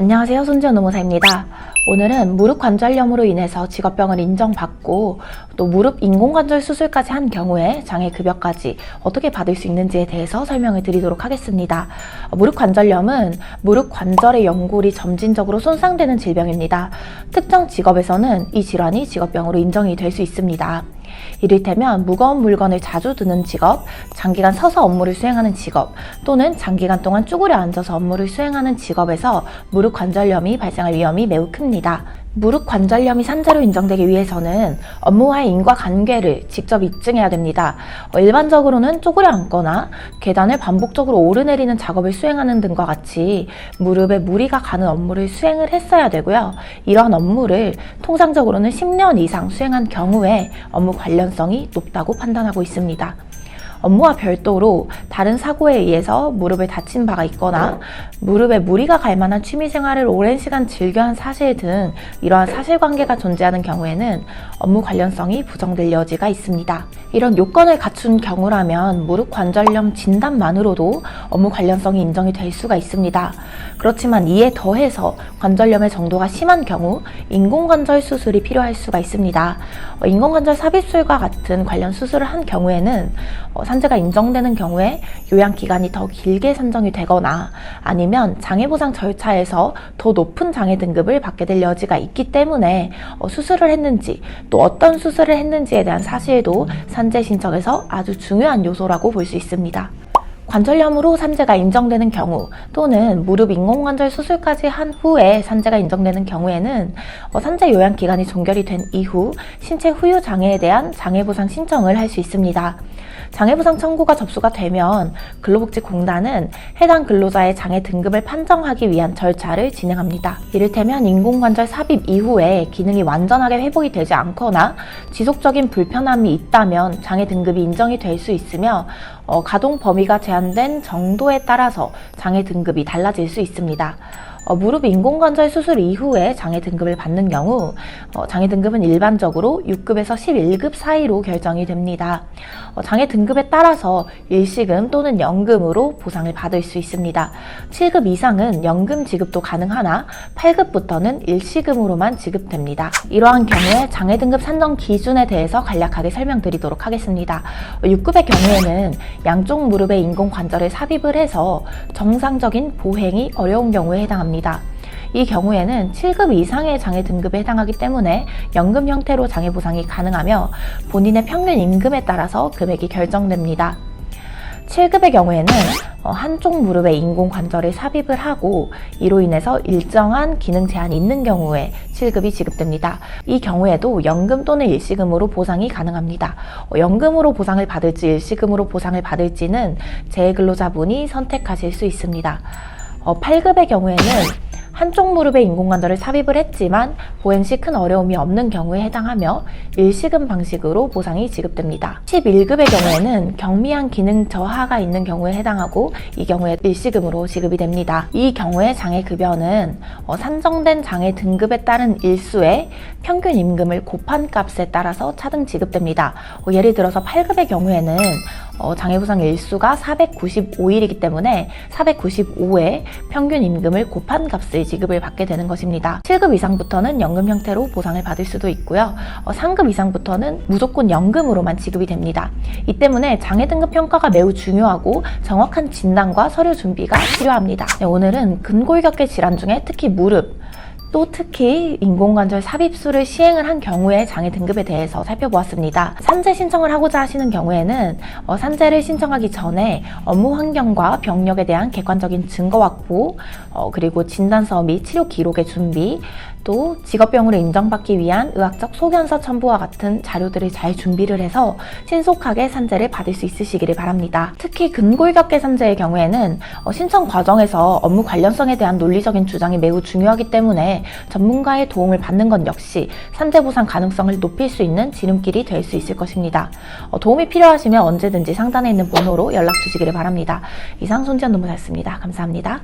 안녕하세요. 손지연 노무사입니다. 오늘은 무릎 관절염으로 인해서 직업병을 인정받고 또 무릎 인공관절 수술까지 한 경우에 장애 급여까지 어떻게 받을 수 있는지에 대해서 설명을 드리도록 하겠습니다. 어, 무릎 관절염은 무릎 관절의 연골이 점진적으로 손상되는 질병입니다. 특정 직업에서는 이 질환이 직업병으로 인정이 될 수 있습니다. 이를테면 무거운 물건을 자주 드는 직업, 장기간 서서 업무를 수행하는 직업, 또는 장기간 동안 쭈그려 앉아서 업무를 수행하는 직업에서 무릎 관절염이 발생할 위험이 매우 큽니다. 무릎 관절염이 산재로 인정되기 위해서는 업무와의 인과관계를 직접 입증해야 됩니다. 어, 일반적으로는 쪼그려 앉거나 계단을 반복적으로 오르내리는 작업을 수행하는 등과 같이 무릎에 무리가 가는 업무를 수행을 했어야 되고요. 이러한 업무를 통상적으로는 10년 이상 수행한 경우에 업무 관련성이 높다고 판단하고 있습니다. 업무와 별도로 다른 사고에 의해서 무릎을 다친 바가 있거나 무릎에 무리가 갈 만한 취미 생활을 오랜 시간 즐겨한 사실 등 이러한 사실관계가 존재하는 경우에는 업무 관련성이 부정될 여지가 있습니다. 이런 요건을 갖춘 경우라면 무릎 관절염 진단만으로도 업무 관련성이 인정이 될 수가 있습니다. 그렇지만 이에 더해서 관절염의 정도가 심한 경우 인공관절 수술이 필요할 수가 있습니다. 어, 인공관절 삽입술과 같은 관련 수술을 한 경우에는 어, 산재가 인정되는 경우에 요양 기간이 더 길게 산정이 되거나 아니면 장애 보상 절차에서 더 높은 장애 등급을 받게 될 여지가 있기 때문에 어, 수술을 했는지 또 어떤 수술을 했는지에 대한 사실도 산재 신청에서 아주 중요한 요소라고 볼 수 있습니다. 관절염으로 산재가 인정되는 경우 또는 무릎 인공관절 수술까지 한 후에 산재가 인정되는 경우에는 어, 산재 요양 기간이 종결이 된 이후 신체 후유 장애에 대한 장애 보상 신청을 할 수 있습니다. 장애 보상 청구가 접수가 되면 근로복지공단은 해당 근로자의 장애 등급을 판정하기 위한 절차를 진행합니다. 이를테면 인공관절 삽입 이후에 기능이 완전하게 회복이 되지 않거나 지속적인 불편함이 있다면 장애 등급이 인정이 될 수 있으며 어, 가동 범위가 제한된 정도에 따라서 장애 등급이 달라질 수 있습니다. 어, 무릎 인공관절 수술 이후에 장애 등급을 받는 경우 어, 장애 등급은 일반적으로 6급에서 11급 사이로 결정이 됩니다. 어, 장애 등급에 따라서 일시금 또는 연금으로 보상을 받을 수 있습니다. 7급 이상은 연금 지급도 가능하나 8급부터는 일시금으로만 지급됩니다. 이러한 경우에 장애 등급 산정 기준에 대해서 간략하게 설명드리도록 하겠습니다. 6급의 경우에는 양쪽 무릎에 인공관절을 삽입을 해서 정상적인 보행이 어려운 경우에 해당합니다. 이 경우에는 7급 이상의 장애 등급에 해당하기 때문에 연금 형태로 장애 보상이 가능하며 본인의 평균 임금에 따라서 금액이 결정됩니다. 7급의 경우에는 어, 한쪽 무릎에 인공 관절을 삽입을 하고 이로 인해서 일정한 기능 제한이 있는 경우에 7급이 지급됩니다. 이 경우에도 연금 또는 일시금으로 보상이 가능합니다. 어, 연금으로 보상을 받을지 일시금으로 보상을 받을지는 재근로자분이 선택하실 수 있습니다. 어, 8급의 경우에는 한쪽 무릎에 인공관절을 삽입을 했지만 보행 시 큰 어려움이 없는 경우에 해당하며 일시금 방식으로 보상이 지급됩니다. 11급의 경우에는 경미한 기능 저하가 있는 경우에 해당하고 이 경우에 일시금으로 지급이 됩니다. 이 경우에 장애 급여는 어, 산정된 장애 등급에 따른 일수의 평균 임금을 곱한 값에 따라서 차등 지급됩니다. 어, 예를 들어서 8급의 경우에는 어, 장애보상 일수가 495일이기 때문에 495의 평균 임금을 곱한 값을 지급을 받게 되는 것입니다. 7급 이상부터는 연금 형태로 보상을 받을 수도 있고요. 어, 상급 이상부터는 무조건 연금으로만 지급이 됩니다. 이 때문에 장애 등급 평가가 매우 중요하고 정확한 진단과 서류 준비가 필요합니다. 네, 오늘은 근골격계 질환 중에 특히 무릎, 또 특히 인공관절 삽입술을 시행을 한 경우의 장애 등급에 대해서 살펴보았습니다. 산재 신청을 하고자 하시는 경우에는 어, 산재를 신청하기 전에 업무 환경과 병력에 대한 객관적인 증거 확보, 어, 그리고 진단서 및 치료 기록의 준비, 또 직업병으로 인정받기 위한 의학적 소견서 첨부와 같은 자료들을 잘 준비를 해서 신속하게 산재를 받을 수 있으시기를 바랍니다. 특히 근골격계 산재의 경우에는 어, 신청 과정에서 업무 관련성에 대한 논리적인 주장이 매우 중요하기 때문에 전문가의 도움을 받는 것 역시 산재 보상 가능성을 높일 수 있는 지름길이 될 수 있을 것입니다. 어, 도움이 필요하시면 언제든지 상단에 있는 번호로 연락 주시기를 바랍니다. 이상 손지연 노무사였습니다. 감사합니다.